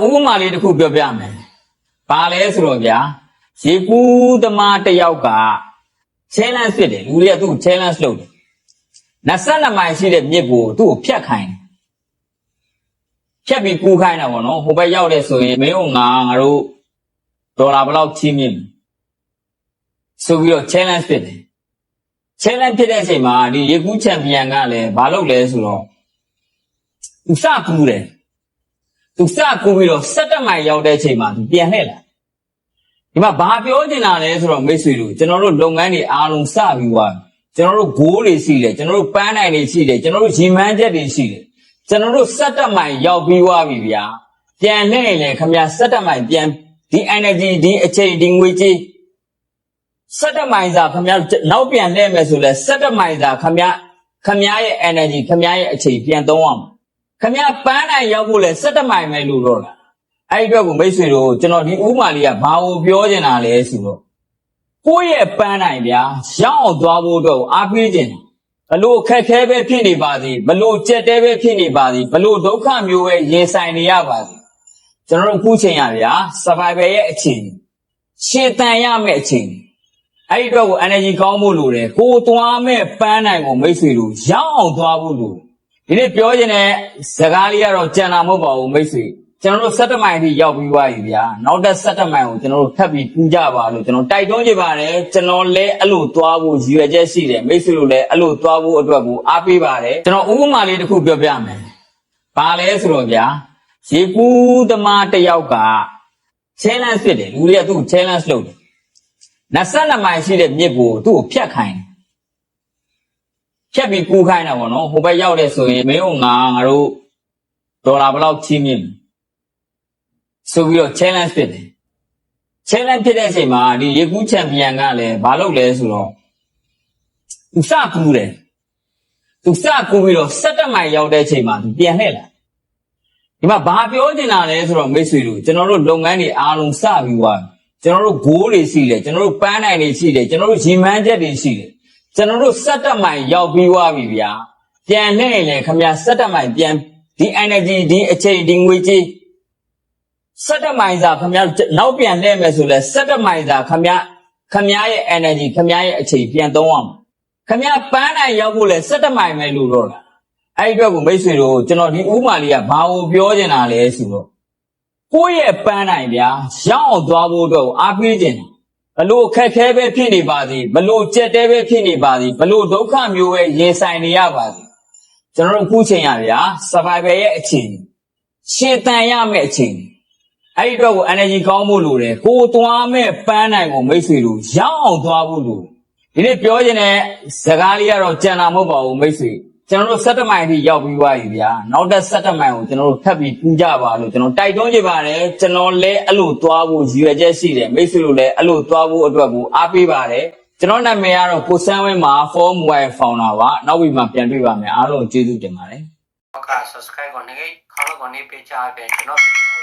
တော်ဥပမာလေးတစ်ခုပြောပြမယ်။ဘာလဲဆိုတော့ဗျာရေကူးသမားတစ်ယောက်က challenge ဖြစ်တယ်လူတွေကသူ့ကို challenge လုပ်တယ်။22မိုင်ရှိတဲ့မြစ်ကိုသူ့ကိုဖြတ်ခိုင်းတယ်။ဖြတ်ပြီးကူးခိုင်းတာပေါ့နော်။ဟိုဘက်ရောက်တဲ့ဆိုရင်မင်းတို့ငါငါတို့ဒေါ်လာဘယ်လောက်ချင်းမြင့်ဆိုပြီးတော့ challenge ဖြစ်တယ်။ challenge ဖြစ်တဲ့အချိန်မှာဒီရေကူးချန်ပီယံကလည်းဘာလုပ်လဲဆိုတော့သူစကူးတယ်။ သူစကူပြီးတော့17မိုင်ရောက်တဲ့အချိန်မှာသူပြန်လှည့်လာဒီမှာဘာပြောချင်တာလဲဆိုတော့မိတ်ဆွေတို့ကျွန်တော်တို့လုပ်ငန်းတွေအားလုံးစပြီးသွားပြီကျွန်တော်တို့ဂိုးတွေရှိတယ်ကျွန်တော်တို့ပန်းနိုင်တွေရှိတယ်ကျွန်တော်တို့ရင်မှန်းချက်တွေရှိတယ်ကျွန်တော်တို့17မိုင်ရောက်ပြီးသွားပြီဗျာပြန်လှည့်ရင်လည်းခမရ17မိုင်ပြန်ဒီ energy ဒီအချိန်ဒီငွေကြေး17မိုင်စာခမရနောက်ပြန်လှည့်မယ်ဆိုလဲ17မိုင်စာခမရခမရရဲ့ energy ခမရရဲ့အချိန်ပြန်သုံးအောင် ခမရပန်းနိုင်ရောက်ဖို့လဲ17မိုင်ပဲလို့တော့လားအဲ့ဒီအတွက်ကိုမိတ်ဆွေတို့ကျွန်တော်ဒီဥမာလေးကဘာကိုပြောချင်တာလဲဆိုတော့ကိုယ့်ရဲ့ပန်းနိုင်ဗျာရောက်အောင်သွားဖို့အတွက်ကိုအားပေးခြင်းဘလို့ခက်ခဲပဲဖြစ်နေပါစေဘလို့ကြက်တဲပဲဖြစ်နေပါစေဘလို့ဒုက္ခမျိုးပဲရင်ဆိုင်နေရပါစေကျွန်တော်တို့အခုချိန်ရဗျာ survival ရဲ့အချိန်ရှင်းတန်ရမယ့်အချိန်အဲ့ဒီအတွက်ကို energy ကောင်းဖို့လိုတယ်ကိုယ်သွားမဲ့ပန်းနိုင်ကိုမိတ်ဆွေတို့ရောက်အောင်သွားဖို့လိုတယ် ဒီနေ့ပြောချင်တဲ့စကားလေးကတော့ကြံတာမဟုတ်ပါဘူးမိတ်ဆွေကျွန်တော်တို့17မိုင်ထိရောက်ပြီးသွားပြီဗျာနောက်တဲ့17မိုင်ကိုကျွန်တော်တို့ထပ်ပြီးကူးကြပါလို့ကျွန်တော်တိုက်တွန်းချင်ပါတယ်ကျွန်တော်လည်းအဲ့လိုသွားဖို့ရည်ရွယ်ချက်ရှိတယ်မိတ်ဆွေတို့လည်းအဲ့လိုသွားဖို့အတွက်ကိုအားပေးပါတယ်ကျွန်တော်ဥပမာလေးတစ်ခုပြောပြမယ်ဘာလဲဆိုတော့ဗျာရေကူးသမားတစ်ယောက်က challenge ဖြစ်တယ်လူတွေကသူ့ကို challenge လုပ်တယ်22မိုင်ရှိတဲ့မြစ်ကိုသူ့ကိုဖြတ်ခိုင်းတယ် ဖြတ်ပြီးကူးခိုင်းတာပေါ့နော်ဟိုဘက်ရောက်တဲ့ဆိုရင်မင်းတို့ငါငါတို့ဒေါ်လာဘယ်လောက်ချင်းမြင့်ဆိုပြီးတော့ challenge ဖြစ်တယ် challenge ဖြစ်တဲ့အချိန်မှာဒီရေကူးချန်ပီယံကလည်းဘာလုပ်လဲဆိုတော့သူစကူးတယ်သူစကူးပြီးတော့17မိုင်ရောက်တဲ့အချိန်မှာသူပြန်လှည့်လာဒီမှာဘာပြောချင်တာလဲဆိုတော့မိတ်ဆွေတို့ကျွန်တော်တို့လုပ်ငန်းတွေအားလုံးစပြီးသွားပြီကျွန်တော်တို့ဂိုးတွေရှိတယ်ကျွန်တော်တို့ပန်းနိုင်တွေရှိတယ်ကျွန်တော်တို့ရင်မှန်းချက်တွေရှိတယ် ကျွန်တော်တို့17မိုင်ရောက်ပြီးသွားပြီဗျာပြန်လှည့်ရင်လည်းခမရ17မိုင်ပြန်ဒီ energy ဒီအချိန်ဒီငွေကြေး17မိုင်စာခမရနောက်ပြန်လှည့်မယ်ဆိုလဲ17မိုင်စာခမရခမရရဲ့ energy ခမရရဲ့အချိန်ပြန်သုံးအောင်ခမရပန်းနိုင်ရောက်ဖို့လဲ17မိုင်ပဲလို့တော့လားအဲ့ဒီအတွက်ကိုမိတ်ဆွေတို့ကျွန်တော်ဒီဥမာလေးကဘာကိုပြောချင်တာလဲဆိုတော့ကိုယ့်ရဲ့ပန်းနိုင်ဗျာရောက်အောင်သွားဖို့အတွက်ကိုအားပေးခြင်းတယ် ဘလို့ခက်ခဲပဲဖြစ်နေပါစေဘလို့ကြက်တဲပဲဖြစ်နေပါစေဘလို့ဒုက္ခမျိုးပဲရင်ဆိုင်နေရပါစေကျွန်တော်တို့အခုချိန်ရဗျာ survival ရဲ့အချိန်ရှင်းတန်ရမယ့်အချိန်အဲ့ဒီအတွက်ကို energy ကောင်းဖို့လိုတယ်ကိုယ်သွားမဲ့ပန်းနိုင်ကိုမိတ်ဆွေတို့ရောက်အောင်သွားဖို့လိုတယ်ဒီနေ့ပြောချင်တဲ့စကားလေးကတော့ကြံတာမဟုတ်ပါဘူးမိတ်ဆွေ ကျွန်တော်တို့17မိုင်ထိရောက်ပြီးသွားပြီဗျာနောက်တဲ့17မိုင်ကိုကျွန်တော်တို့ထပ်ပြီးကူးကြပါလို့ကျွန်တော်တိုက်တွန်းချင်ပါတယ်ကျွန်တော်လည်းအဲ့လိုသွားဖို့ရည်ရွယ်ချက်ရှိတယ်မိတ်ဆွေတို့လည်းအဲ့လိုသွားဖို့အတွက်ကိုအားပေးပါတယ်ကျွန်တော်နာမည်ကတော့ကိုစန်းဝင်းမှာ for mobile founder ပါနောက်ပြီးမှပြန်တွေ့ပါမယ်အားလုံးကျေးဇူးတင်ပါတယ်နောက်က subscribe ကိုနေခေါင်းကိုနေပေးချပေးကျွန်တော်ဗီဒီယို